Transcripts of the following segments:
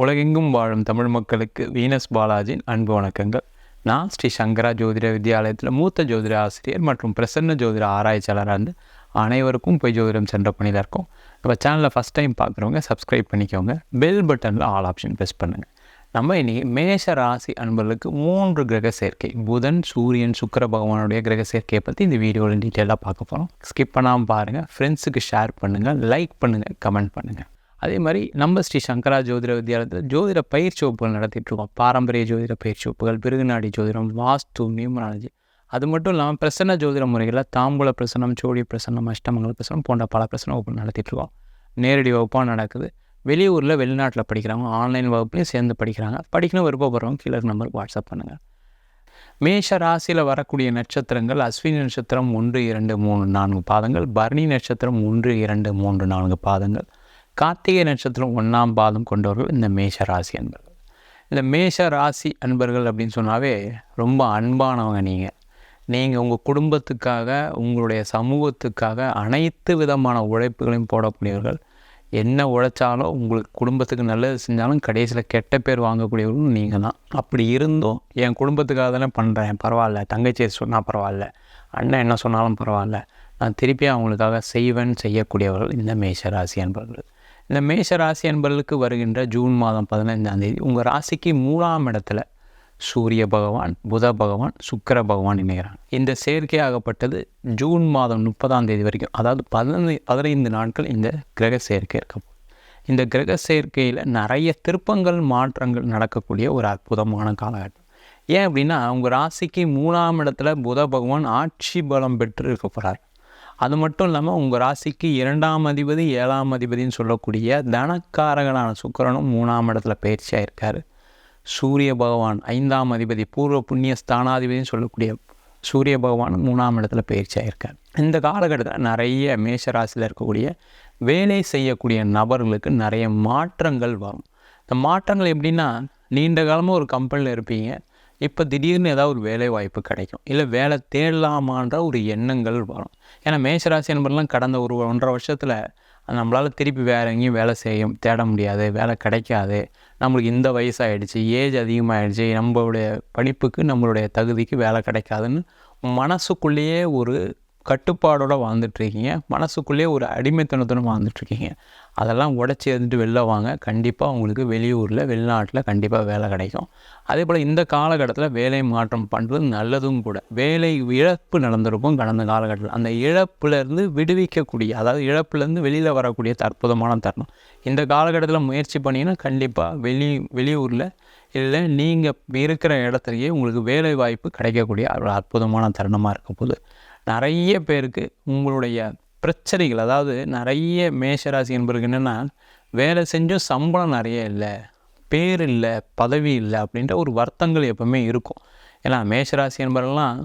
உலகெங்கும் வாழும் தமிழ் மக்களுக்கு வீனஸ் பாலாஜியின் அன்பு வணக்கங்கள். நான் ஸ்ரீ சங்கரா ஜோதிட வித்யாலயத்தில் மூத்த ஜோதிட ஆசிரியர் மற்றும் பிரசன்ன ஜோதிட ஆராய்ச்சியாளராக இருந்து அனைவருக்கும் போய் ஜோதிடம் சென்ற பணியில் இருக்கோம். நம்ம சேனலில் ஃபஸ்ட் டைம் பார்க்குறவங்க சப்ஸ்கிரைப் பண்ணிக்கோங்க. பெல் பட்டனில் ஆல் ஆப்ஷன் ப்ரெஸ் பண்ணுங்கள் நம்ம இன்றைக்கி மேஷ ராசி அன்பர்களுக்கு மூன்று கிரக சேர்க்கை. புதன் சூரியன் சுக்கர பகவானுடைய கிரக சேர்க்கையை பற்றி இந்த வீடியோவில் டீட்டெயிலாக பார்க்க போகிறோம் ஸ்கிப் பண்ணாமல் பாருங்கள் ஃப்ரெண்ட்ஸுக்கு ஷேர் பண்ணுங்கள் லைக் பண்ணுங்கள் கமெண்ட் பண்ணுங்கள் அதே மாதிரி நம்ம ஸ்ரீ சங்கரா ஜோதிட வித்யாலயத்தில் ஜோதிட பயிற்சி வகுப்புகள் நடத்திட்டுருக்கோம் பாரம்பரிய ஜோதிட பயிற்சி வகுப்புகள் பிருகுநாடி ஜோதிடம் வாஸ்து நியூமராலஜி. அது மட்டும் இல்லாமல் பிரசன்ன ஜோதிட முறைகளில் தாம்பூல பிரசனம் சோழி பிரசனம் அஷ்டமங்கல பிரசனம் போன்ற பல பிரசன வகுப்பு நடத்திட்டுருக்கோம் நேரடி வகுப்பாக நடக்குது. வெளியூரில் வெளிநாட்டில் படிக்கிறவங்க ஆன்லைன் வகுப்புலையும் சேர்ந்து படிக்கிறாங்க. படிக்கணும் விருப்பப்படுறவங்க கீழே நம்பருக்கு வாட்ஸ்அப் பண்ணுங்கள் மேஷ ராசியில் வரக்கூடிய நட்சத்திரங்கள் அஸ்வினி நட்சத்திரம் ஒன்று இரண்டு மூணு நான்கு பாதங்கள். பரணி நட்சத்திரம் ஒன்று இரண்டு மூன்று நான்கு பாதங்கள். கார்த்திகை நட்சத்திரம் ஒன்றாம் பாதம் கொண்டவர்கள் இந்த மேஷ ராசி அன்பர்கள். இந்த மேஷ ராசி அன்பர்கள் அப்படின்னு சொன்னாவே ரொம்ப அன்பானவங்க நீங்கள் நீங்கள் உங்கள் குடும்பத்துக்காக உங்களுடைய சமூகத்துக்காக அனைத்து விதமான உழைப்புகளையும் போடக்கூடியவர்கள். என்ன உழைச்சாலும் உங்களுக்கு குடும்பத்துக்கு நல்லது செஞ்சாலும் கடைசியில் கெட்ட பேர் வாங்கக்கூடியவர்களும் நீங்கள் தான் அப்படி இருந்தும் என் குடும்பத்துக்காக தானே பண்ணுறேன் பரவாயில்ல. தங்கச்சி சொன்னால் பரவாயில்ல. அண்ணன் என்ன சொன்னாலும் பரவாயில்ல. நான் திருப்பி அவங்களுக்காக செய்வேன் செய்யக்கூடியவர்கள் இந்த மேஷ ராசி அன்பர்கள். இந்த மேஷ ராசி அன்பர்களுக்கு வருகின்ற ஜூன் மாதம் பதினைஞ்சாம் தேதி உங்கள் ராசிக்கு மூணாம் இடத்துல சூரிய பகவான் புத பகவான் சுக்கிர பகவான் இணைகிறாங்க. இந்த சேர்க்கையாகப்பட்டது ஜூன் மாதம் முப்பதாம் தேதி வரைக்கும் அதாவது பதினைந்து பதினைந்து நாட்கள் இந்த கிரக சேர்க்கை இருக்க இந்த கிரக சேர்க்கையில் நிறைய திருப்பங்கள் மாற்றங்கள் நடக்கக்கூடிய ஒரு அற்புதமான காலகட்டம். ஏன் அப்படின்னா உங்கள் ராசிக்கு மூணாம் இடத்துல புத பகவான் ஆட்சி பலம் பெற்று இருக்க போகிறார் அது மட்டும் இல்லாமல் உங்கள் ராசிக்கு இரண்டாம் அதிபதி ஏழாம் அதிபதினு சொல்லக்கூடிய தனக்காரகனான சுக்கிரனும் மூணாம் இடத்துல பயிற்சியாக இருக்கார். சூரிய பகவான் ஐந்தாம் அதிபதி பூர்வ புண்ணிய ஸ்தானாதிபதினு சொல்லக்கூடிய சூரிய பகவான் மூணாம் இடத்துல பயிற்சியாக இருக்கார். இந்த காலகட்டத்தில் நிறைய மேஷ ராசியில் இருக்கக்கூடிய வேலை செய்யக்கூடிய நபர்களுக்கு நிறைய மாற்றங்கள் வரும். இந்த மாற்றங்கள் எப்படின்னா நீண்ட காலமாக ஒரு கம்பெனியில் இருப்பீங்க. இப்போ திடீர்னு ஏதாவது ஒரு வேலை வாய்ப்பு கிடைக்கும். இல்லை வேலை தேடலாமான்ற ஒரு எண்ணங்கள் வரும். ஏன்னா மேஷராசி என்பதெல்லாம் கடந்த ஒரு ஒன்றரை வருஷத்தில் நம்மளால் திருப்பி வேறு எங்கேயும் வேலை செய்யும் தேட முடியாது வேலை கிடைக்காது. நம்மளுக்கு இந்த வயசாகிடுச்சு ஏஜ் அதிகமாகிடுச்சு நம்மளுடைய படிப்புக்கு நம்மளுடைய தகுதிக்கு வேலை கிடைக்காதுன்னு மனசுக்குள்ளேயே ஒரு கட்டுப்பாடோடு வாழ்ந்துட்டுருக்கீங்க. மனசுக்குள்ளேயே ஒரு அடிமைத்தனத்துடன் வாழ்ந்துட்டுருக்கீங்க. அதெல்லாம் உடச்சி எழுந்துட்டு வெளில வாங்க. கண்டிப்பாக உங்களுக்கு வெளியூரில் வெளிநாட்டில் கண்டிப்பாக வேலை கிடைக்கும். அதே போல் இந்த காலகட்டத்தில் வேலை மாற்றம் பண்ணுறது நல்லதும் கூட. வேலை இழப்பு நடந்திருக்கும் கடந்த காலகட்டத்தில். அந்த இழப்புலேருந்து விடுவிக்கக்கூடிய அதாவது இழப்புலேருந்து வெளியில் வரக்கூடிய அற்புதமான தருணம். இந்த காலகட்டத்தில் முயற்சி பண்ணிங்கன்னா கண்டிப்பாக வெளி வெளியூரில் இல்லை நீங்கள் இருக்கிற இடத்துலையே உங்களுக்கு வேலை வாய்ப்பு கிடைக்கக்கூடிய ஒரு அற்புதமான தருணமாக இருக்கும் போது நிறைய பேருக்கு உங்களுடைய பிரச்சனைகள் அதாவது நிறைய மேஷராசி என்பதுக்கு என்னென்னா வேலை செஞ்சும் சம்பளம் நிறைய இல்லை பேர் இல்லை பதவி இல்லை அப்படின்ற ஒரு வருத்தங்கள் எப்பவுமே இருக்கும். ஏன்னா மேஷராசி என்பதெல்லாம்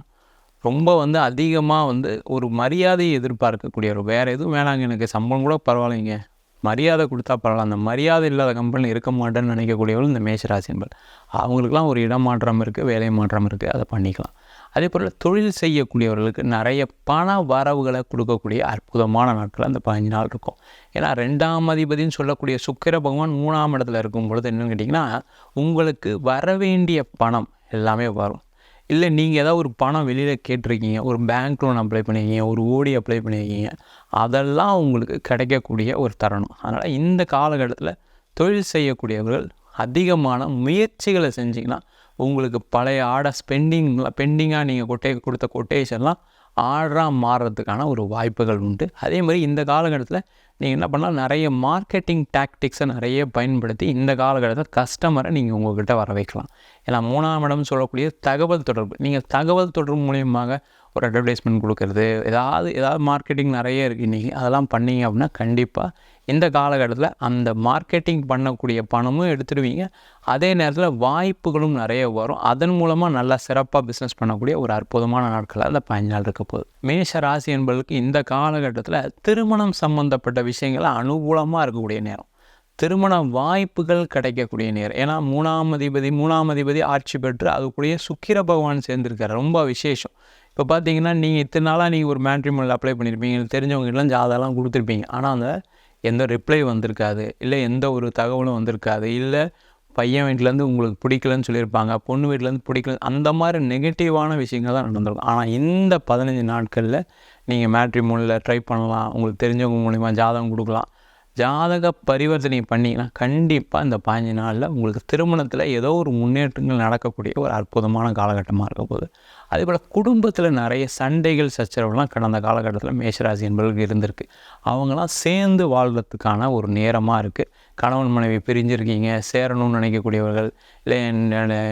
ரொம்ப வந்து அதிகமாக வந்து ஒரு மரியாதையை எதிர்பார்க்கக்கூடிய ஒரு வேறு எதுவும் வேணாங்க எனக்கு சம்பளம் கூட பரவாயில்லைங்க. மரியாதை கொடுத்தா பரவாயில்ல. அந்த மரியாதை இல்லாத கம்பெனியில் இருக்க மாட்டேன்னு நினைக்கக்கூடியவர்கள் இந்த மேஷராசி என்பது அவங்களுக்குலாம் ஒரு இடம் மாற்றம் இருக்குது வேலை மாற்றம் இருக்குது அதை பண்ணிக்கலாம். அதே போல் தொழில் செய்யக்கூடியவர்களுக்கு நிறைய பண வரவுகளை கொடுக்கக்கூடிய அற்புதமான நாட்கள் அந்த பதினஞ்சு நாள் இருக்கும். ஏன்னா ரெண்டாம் அதிபதினு சொல்லக்கூடிய சுக்கிர பகவான் மூணாம் இடத்துல இருக்கும் பொழுது என்னென்னு கேட்டிங்கன்னா உங்களுக்கு வர வேண்டிய பணம் எல்லாமே வரும். இல்லை நீங்கள் ஏதாவது ஒரு பணம் வெளியில் கேட்டிருக்கீங்க ஒரு பேங்க் லோன் அப்ளை பண்ணியிருக்கீங்க ஒரு ஓடி அப்ளை பண்ணியிருக்கீங்க அதெல்லாம் உங்களுக்கு கிடைக்கக்கூடிய ஒரு தருணம். அதனால் இந்த காலகட்டத்தில் தொழில் செய்யக்கூடியவர்கள் அதிகமான முயற்சிகளை செஞ்சிங்கன்னா உங்களுக்கு பழைய ஆடை ஸ்பெண்டிங் பெண்டிங்காக நீங்கள் கொட்டே கொடுத்த கொட்டேஷன்லாம் ஆர்டராக மாறுறதுக்கான ஒரு வாய்ப்புகள் உண்டு. அதே மாதிரி இந்த காலகட்டத்தில் நீங்கள் என்ன பண்ணால் நிறைய மார்க்கெட்டிங் டாக்டிக்ஸை நிறைய பயன்படுத்தி இந்த காலகட்டத்தில் கஸ்டமரை நீங்கள் உங்கள்கிட்ட வர வைக்கலாம். ஏன்னா மூணாம் இடம் சொல்லக்கூடிய தகவல் தொடர்பு. நீங்கள் தகவல் தொடர்பு மூலியமாக ஒரு அட்வர்டைஸ்மெண்ட் கொடுக்குறது ஏதாவது ஏதாவது மார்க்கெட்டிங் நிறைய இருக்குது இன்றைக்கி அதெல்லாம் பண்ணீங்க அப்படின்னா கண்டிப்பாக இந்த காலகட்டத்தில் அந்த மார்க்கெட்டிங் பண்ணக்கூடிய பணமும் எடுத்துடுவீங்க அதே நேரத்தில் வாய்ப்புகளும் நிறைய வரும். அதன் மூலமாக நல்லா சிறப்பாக பிஸ்னஸ் பண்ணக்கூடிய ஒரு அற்புதமான நாட்களாக அந்த பதினஞ்சு நாள் இருக்க போகுது. மேஷ ராசி என்பதற்கு இந்த காலகட்டத்தில் திருமணம் சம்பந்தப்பட்ட விஷயங்கள் அனுகூலமாக இருக்கக்கூடிய நேரம். திருமண வாய்ப்புகள் கிடைக்கக்கூடிய நேரம். ஏன்னா மூணாம் அதிபதி மூணாம் அதிபதி ஆட்சி பெற்று அதுக்குள்ளேயே சுக்கிர பகவான் சேர்ந்திருக்கார். ரொம்ப விசேஷம். இப்போ பார்த்தீங்கன்னா நீங்கள் இத்தனை நாளாக நீங்கள் ஒரு மேட்ரிமோனில் அப்ளை பண்ணியிருப்பீங்க தெரிஞ்சவங்ககிட்டலாம் ஜாதெல்லாம் கொடுத்துருப்பீங்க. ஆனால் அந்த எந்த ரிப்ளை வந்திருக்காது இல்லை எந்த ஒரு தகவலும் வந்திருக்காது இல்லை பையன் வீட்டிலேருந்து உங்களுக்கு பிடிக்கலன்னு சொல்லியிருப்பாங்க பொண்ணு வீட்டிலேருந்து பிடிக்கல அந்த மாதிரி நெகட்டிவான விஷயங்கள் தான் நடந்திருக்கும். ஆனால் இந்த பதினஞ்சு நாட்களில் நீங்கள் மேட்ரிமோனியில் ட்ரை பண்ணலாம் உங்களுக்கு தெரிஞ்சவங்க மூலிமா ஜாதகம் கொடுக்கலாம். ஜாதக பரிவர்த்தனை பண்ணிங்கன்னா கண்டிப்பாக இந்த பதினஞ்சு நாளில் உங்களுக்கு திருமணத்தில் ஏதோ ஒரு முன்னேற்றங்கள் நடக்கக்கூடிய ஒரு அற்புதமான காலகட்டமாக இருக்க போகுது. அதே போல் குடும்பத்தில் நிறைய சண்டைகள் சச்சரவுலாம் கடந்த காலகட்டத்தில் மேஷராசி என்பவர்களுக்கு இருந்திருக்கு. அவங்களாம் சேர்ந்து வாழ்கிறதுக்கான ஒரு நேரமாக இருக்குது கணவன் மனைவி பிரிஞ்சிருக்கீங்க சேரணும்னு நினைக்கக்கூடியவர்கள் இல்லை என்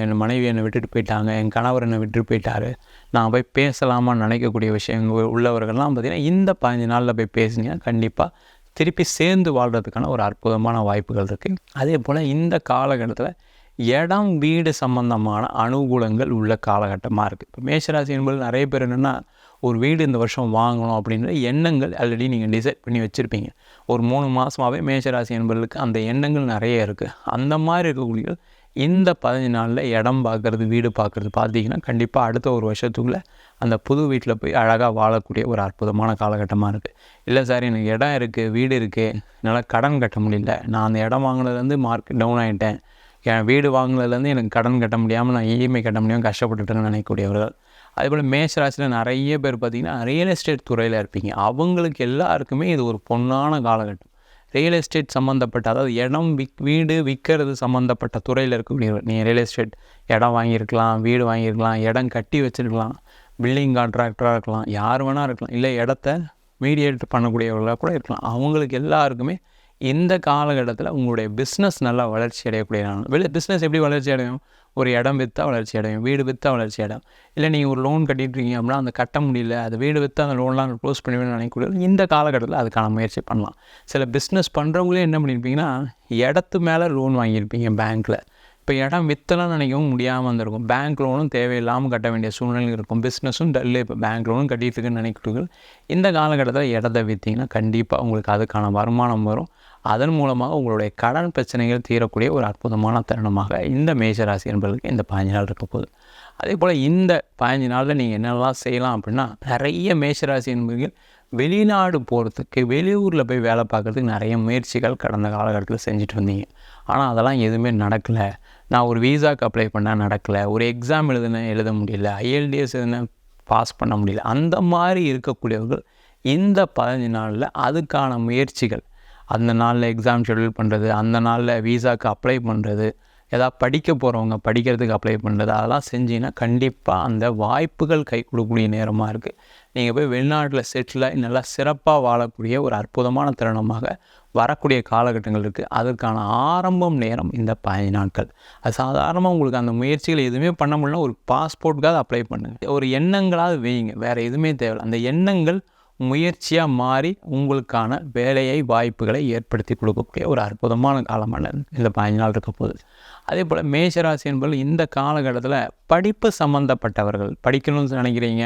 என் மனைவி என்னை விட்டுட்டு போயிட்டாங்க என் கணவர் என்னை விட்டுட்டு போயிட்டாரு நான் போய் பேசலாமான்னு நினைக்கக்கூடிய விஷயங்கள் உள்ளவர்கள்லாம் பார்த்திங்கன்னா இந்த பதினஞ்சு நாளில் போய் பேசுனீங்கன்னா கண்டிப்பாக திருப்பி சேர்ந்து வாழ்கிறதுக்கான ஒரு அற்புதமான வாய்ப்புகள் இருக்குது அதே போல் இந்த காலகட்டத்தில் இடம் வீடு சம்பந்தமான அனுகூலங்கள் உள்ள காலகட்டமாக இருக்குது இப்போ மேஷராசி என்பது நிறைய பேர் என்னென்னா ஒரு வீடு இந்த வருஷம் வாங்கணும் அப்படின்ற எண்ணங்கள் ஆல்ரெடி நீங்கள் டிசைட் பண்ணி வச்சுருப்பீங்க. ஒரு மூணு மாதமாகவே மேஷராசி என்பவர்களுக்கு அந்த எண்ணங்கள் நிறைய இருக்குது அந்த மாதிரி இருக்கக்கூடிய இந்த பதினஞ்சு நாளில் இடம் பார்க்குறது வீடு பார்க்குறது பார்த்தீங்கன்னா கண்டிப்பாக அடுத்த ஒரு வருஷத்துக்குள்ளே அந்த புது வீட்டில் போய் அழகாக வாழக்கூடிய ஒரு அற்புதமான காலகட்டமாக இருக்குது இல்லை சார் எனக்கு இடம் இருக்குது வீடு இருக்குது என்னால் கடன் கட்ட முடியல. நான் அந்த இடம் வாங்கினதுலேருந்து மார்க் டவுன் ஆகிட்டேன் என் வீடு வாங்கினதுலேருந்து எனக்கு கடன் கட்ட முடியாமல் நான் இஎம்ஐ கட்ட முடியாமல் கஷ்டப்பட்டுட்டேன்னு நினைக்கக்கூடியவர்கள். அதேபோல் மேஷராசியில் நிறைய பேர் பார்த்திங்கன்னா ரியல் எஸ்டேட் துறையில் இருப்பீங்க. அவங்களுக்கு எல்லாருக்குமே இது ஒரு பொன்னான காலகட்டம். ரியல் எஸ்டேட் சம்மந்தப்பட்ட அதாவது இடம் விக் வீடு விற்கிறது சம்மந்தப்பட்ட துறையில் இருக்கக்கூடியவர் நீங்கள் ரியல் எஸ்டேட் இடம் வாங்கியிருக்கலாம் வீடு வாங்கியிருக்கலாம் இடம் கட்டி வச்சுருக்கலாம் பில்டிங் கான்ட்ராக்டராக இருக்கலாம் யார் வேணால் இருக்கலாம் இல்லை இடத்த மீடியேட் பண்ணக்கூடியவர்களாக கூட இருக்கலாம். அவங்களுக்கு எல்லாருக்குமே இந்த காலகட்டத்தில் உங்களுடைய பிஸ்னஸ் நல்லா வளர்ச்சி அடையக்கூடிய நாள் வெளியே பிஸ்னஸ் எப்படி வளர்ச்சி அடையும்? ஒரு இடம் விற்றா வளர்ச்சி அடையும் வீடு விற்றா வளர்ச்சி அடையும். இல்லை நீங்கள் ஒரு லோன் கட்டிட்டுருக்கீங்க அப்படின்னா அந்த கட்ட முடியல அது வீடு விற்று அந்த லோன்லாம் க்ளோஸ் பண்ணுவேன்னு நினைக்கக்கூடிய இந்த காலகட்டத்தில் அதுக்கான முயற்சி பண்ணலாம். சில பிஸ்னஸ் பண்ணுறவங்களே என்ன பண்ணியிருப்பீங்கன்னா இடத்து மேலே லோன் வாங்கியிருப்பீங்க பேங்க்கில் இப்போ இடம் வித்தெல்லாம் நினைக்கவும் முடியாமல் வந்திருக்கும். பேங்க் லோனும் தேவையில்லாமல் கட்ட வேண்டிய சூழ்நிலை இருக்கும். பிஸ்னஸும் டல்லு இப்போ பேங்க் லோனும் கட்டிட்டு இருக்குன்னு நினைக்கிறீர்கள். இந்த காலகட்டத்தில் இடத்த விற்றீங்கன்னா கண்டிப்பாக உங்களுக்கு அதுக்கான வருமானம் வரும். அதன் மூலமாக உங்களுடைய கடன் பிரச்சனைகள் தீரக்கூடிய ஒரு அற்புதமான தருணமாக இந்த மேஷராசி என்பதற்கு இந்த பதினஞ்சு நாள் இருக்க போகுது. அதே போல் இந்த பதினஞ்சு நாளில் நீங்கள் என்னெல்லாம் செய்யலாம் அப்படின்னா நிறைய மேஷராசி என்பவர்கள் வெளிநாடு போகிறதுக்கு வெளியூரில் போய் வேலை பார்க்குறதுக்கு நிறைய முயற்சிகள் கடந்த காலகட்டத்தில் செஞ்சுட்டு வந்தீங்க. ஆனால் அதெல்லாம் எதுவுமே நடக்கலை. நான் ஒரு வீசாவுக்கு அப்ளை பண்ணால் நடக்கலை. ஒரு எக்ஸாம் எழுதுனேன் எழுத முடியல. ஐஎல்டிஎஸ் எழுதினேன் பாஸ் பண்ண முடியல. அந்த மாதிரி இருக்கக்கூடியவர்கள் இந்த பதினஞ்சு நாளில் அதுக்கான முயற்சிகள் அந்த நாளில் எக்ஸாம் ஷெடியூல் பண்ணுறது அந்த நாளில் வீசாக்கு அப்ளை பண்ணுறது ஏதாவது படிக்க போகிறவங்க படிக்கிறதுக்கு அப்ளை பண்ணுறது அதெல்லாம் செஞ்சீங்கன்னா கண்டிப்பாக அந்த வாய்ப்புகள் கை கொடுக்கக்கூடிய நேரமாக இருக்குது நீங்கள் போய் வெளிநாட்டில் செட்டில் நல்லா சிறப்பாக வாழக்கூடிய ஒரு அற்புதமான தருணமாக வரக்கூடிய காலகட்டங்கள் இருக்குது அதற்கான ஆரம்பம் நேரம் இந்த பதினஞ்சு நாட்கள். அது சாதாரணமாக உங்களுக்கு அந்த முயற்சிகள் எதுவுமே பண்ண முடியல ஒரு பாஸ்போர்ட்டுக்காவது அப்ளை பண்ணுங்கள் ஒரு எண்ணங்களாவது வைங்க வேறு எதுவுமே தேவை அந்த எண்ணங்கள் முயற்சியாக மாறி உங்களுக்கான வேலையை வாய்ப்புகளை ஏற்படுத்தி கொடுக்கக்கூடிய ஒரு அற்புதமான காலமான இந்த பதினஞ்சு நாள் இருக்க போகுது. அதே போல் மேஷராசி என்பது இந்த காலகட்டத்தில் படிப்பு சம்மந்தப்பட்டவர்கள் படிக்கணும்னு நினைக்கிறீங்க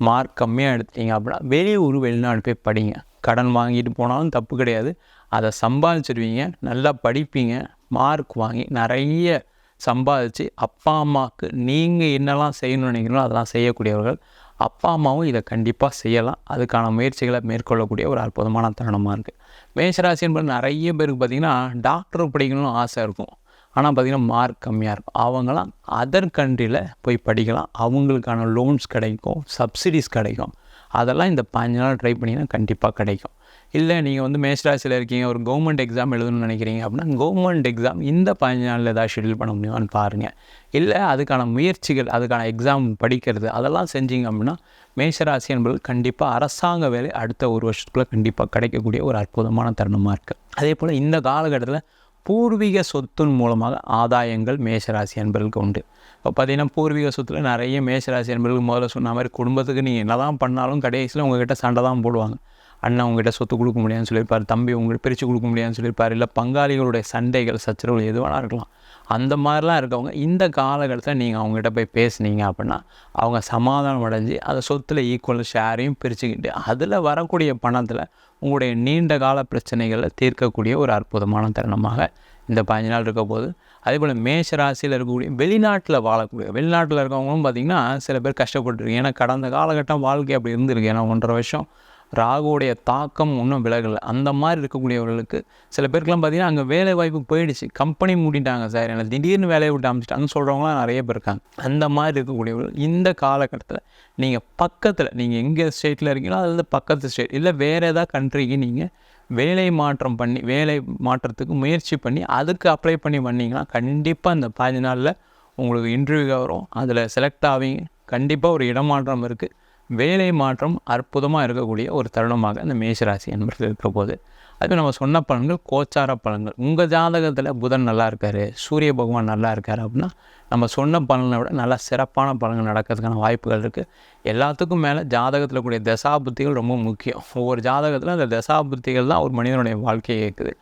மார்க் கம்மியாக எடுத்தீங்க அப்படின்னா வெளியூர் வெளிநாடு போய் படிங்க. கடன் வாங்கிட்டு போனாலும் தப்பு கிடையாது. அதை சம்பாதிச்சிருவீங்க நல்லா படிப்பீங்க மார்க் வாங்கி நிறைய சம்பாதிச்சு அப்பா அம்மாவுக்கு நீங்கள் என்னெல்லாம் செய்யணும்னு நினைக்கிறீங்களோ அதெல்லாம் செய்யக்கூடியவர்கள் அப்பா அம்மாவும் இதை கண்டிப்பாக செய்யலாம். அதுக்கான முயற்சிகளை மேற்கொள்ளக்கூடிய ஒரு அற்புதமான தருணமாக இருக்குது மேஷராசி என்பது நிறைய பேருக்கு பார்த்திங்கன்னா டாக்டர் படிக்கணும்னு ஆசை இருக்கும். ஆனால் பார்த்திங்கன்னா மார்க் கம்மியாக இருக்கும். அவங்களாம் அதர் கண்ட்ரியில் போய் படிக்கலாம். அவங்களுக்கான லோன்ஸ் கிடைக்கும் சப்சிடிஸ் கிடைக்கும். அதெல்லாம் இந்த பாஞ்சு நாள் ட்ரை பண்ணிங்கன்னா கண்டிப்பாக கிடைக்கும். இல்லை நீங்கள் வந்து மேஸ்ராசியில் இருக்கீங்க ஒரு கவர்மெண்ட் எக்ஸாம் எழுதணும்னு நினைக்கிறீங்க அப்படின்னா கவர்மெண்ட் எக்ஸாம் இந்த பதினஞ்சு நாளில் ஏதாவது ஷெடியூல் பண்ண முடியுமான்னு பாருங்கள் இல்லை அதுக்கான முயற்சிகள் அதுக்கான எக்ஸாம் படிக்கிறது அதெல்லாம் செஞ்சீங்க அப்படின்னா மேஷராசி என்பது கண்டிப்பாக அரசாங்க வேலை அடுத்த ஒரு வருஷத்துக்குள்ளே கண்டிப்பாக கிடைக்கக்கூடிய ஒரு அற்புதமான தருணமாக இருக்குது அதே போல் இந்த காலகட்டத்தில் பூர்வீக சொத்தின் மூலமாக ஆதாயங்கள் மேஷராசி அன்பர்களுக்கு உண்டு. இப்போ பார்த்தீங்கன்னா பூர்வீக சொத்தில் நிறைய மேஷராசி அன்பர்களுக்கு முதல்ல சொன்ன மாதிரி குடும்பத்துக்கு நீங்கள் என்ன தான் பண்ணாலும் கடைசியில் உங்கள்கிட்ட சண்டை தான் போடுவாங்க. அண்ணன் உங்ககிட்ட சொத்து கொடுக்க முடியாதுன்னு சொல்லியிருப்பார் தம்பி உங்களுக்கு பிரித்து கொடுக்க முடியாதுன்னு சொல்லியிருப்பார் இல்லை பங்காளிகளுடைய சண்டைகள் சச்சரவுகள் எது வேணா இருக்கலாம். அந்த மாதிரிலாம் இருக்கவங்க இந்த காலகட்டத்தில் நீங்கள் அவங்ககிட்ட போய் பேசுனீங்க அப்படின்னா அவங்க சமாதானம் அடைஞ்சு அதை சொத்தில் ஈக்குவல் ஷேரையும் பிரிச்சுக்கிட்டு அதில் வரக்கூடிய பணத்தில் உங்களுடைய நீண்ட கால பிரச்சனைகளை தீர்க்கக்கூடிய ஒரு அற்புதமான தருணமாக இந்த பதினஞ்சு நாள் இருக்க போது அதே போல் மேஷ ராசியில் இருக்கக்கூடிய வெளிநாட்டில் வாழக்கூடிய வெளிநாட்டில் இருக்கவங்களும் பார்த்திங்கன்னா சில பேர் கஷ்டப்பட்டுருக்கு ஏன்னா கடந்த காலகட்டம் வாழ்க்கை அப்படி இருந்திருக்கு. ஏன்னா ஒன்றரை வருஷம் ராகுவுடைய தாக்கம் இன்னும் விலகலை. அந்த மாதிரி இருக்கக்கூடியவர்களுக்கு சில பேருக்குலாம் பார்த்தீங்கன்னா அங்கே வேலை வாய்ப்பு போயிடுச்சு. கம்பெனி மூடிட்டாங்க சார். எனக்கு திடீர்னு வேலையை விட்டு அமைச்சிட்டாங்கன்னு சொல்கிறவங்களாம் நிறைய பேர் இருக்காங்க. அந்த மாதிரி இருக்கக்கூடியவர்கள் இந்த காலகட்டத்தில் நீங்கள் பக்கத்தில் நீங்கள் எங்கே ஸ்டேட்டில் இருக்கீங்களோ அதில் பக்கத்து ஸ்டேட் இல்லை வேறு ஏதாவது கண்ட்ரிக்கு நீங்கள் வேலை மாற்றம் பண்ணி வேலை மாற்றத்துக்கு முயற்சி பண்ணி அதுக்கு அப்ளை பண்ணி பண்ணிங்கன்னா கண்டிப்பாக இந்த பதினஞ்சு நாளில் உங்களுக்கு இன்டர்வியூ வரும். அதில் செலக்ட் ஆவீங்க. கண்டிப்பாக ஒரு இடமாற்றம் இருக்குது வேலை மாற்றம் அற்புதமாக இருக்கக்கூடிய ஒரு தருணமாக இந்த மேஷராசி என்பது இருக்க போது அது நம்ம சொன்ன பலன்கள் கோச்சார பலன்கள். உங்கள் ஜாதகத்தில் புதன் நல்லா இருக்கார் சூரிய பகவான் நல்லா இருக்கார் அப்படின்னா நம்ம சொன்ன பலனை விட நல்லா சிறப்பான பலன்கள் நடக்கிறதுக்கான வாய்ப்புகள் இருக்குது எல்லாத்துக்கும் மேலே ஜாதகத்தில் கூடிய தசாபுத்திகள் ரொம்ப முக்கியம். ஒவ்வொரு ஜாதகத்தில் அந்த தசாபுத்திகள் தான் ஒரு மனிதனுடைய வாழ்க்கையை இருக்குது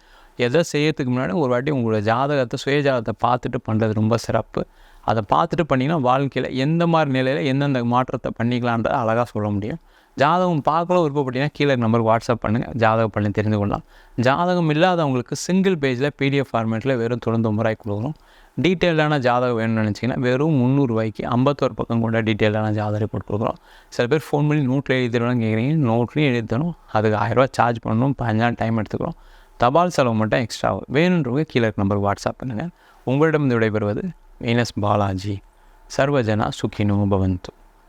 எதை செய்யறதுக்கு முன்னாடி ஒரு வாட்டி உங்களோட ஜாதகத்தை சுய ஜாதகத்தை பார்த்துட்டு பண்ணுறது ரொம்ப சிறப்பு. அதை பார்த்துட்டு பண்ணிங்கன்னா வாழ்க்கையில் எந்த மாதிரி நிலையில் எந்தெந்த மாற்றத்தை பண்ணிக்கலான்றதை அழகாக சொல்ல முடியும். ஜாதகம் பார்க்கல விருப்பப்பட்டீங்கன்னா கீழே நம்பருக்கு வாட்ஸ்அப் பண்ணுங்கள் ஜாதகம் பண்ணி தெரிந்து கொள்ளலாம். ஜாதகம் இல்லாதவங்களுக்கு சிங்கிள் பேஜில் பிடிஎஃப் ஃபார்மேட்டில் வெறும் தொண்ணூத்தொம்பது ரூபாய்க்கு கொடுக்குறோம் டீட்டெயிலான ஜாதகம் வேணும்னு நினச்சிங்கன்னா வெறும் முந்நூறுரூவாய்க்கு ஐம்பத்தோரு பக்கம் கொண்ட டீட்டெயிலான ஜாதக ரிப்போர்ட் கொடுக்குறோம் சில பேர் ஃபோன் பண்ணி நோட்டில் எழுதி தரணும்னு கேட்குறீங்க நோட்லேயும் எழுதி தரணும் அதுக்கு ஆயிரரூவா சார்ஜ் பண்ணணும். பதினஞ்சு டைம் எடுத்துக்கிறோம் தபால் செலவு மட்டும் எக்ஸ்ட்ரா ஆகும் வேணுன்றவங்க கீழே நம்பருக்கு வாட்ஸ்அப் பண்ணுங்கள் உங்களிடம் விடைபெறுவது வீனஸ் பாலாஜி சர்வஜனா சுகினோ பவந்து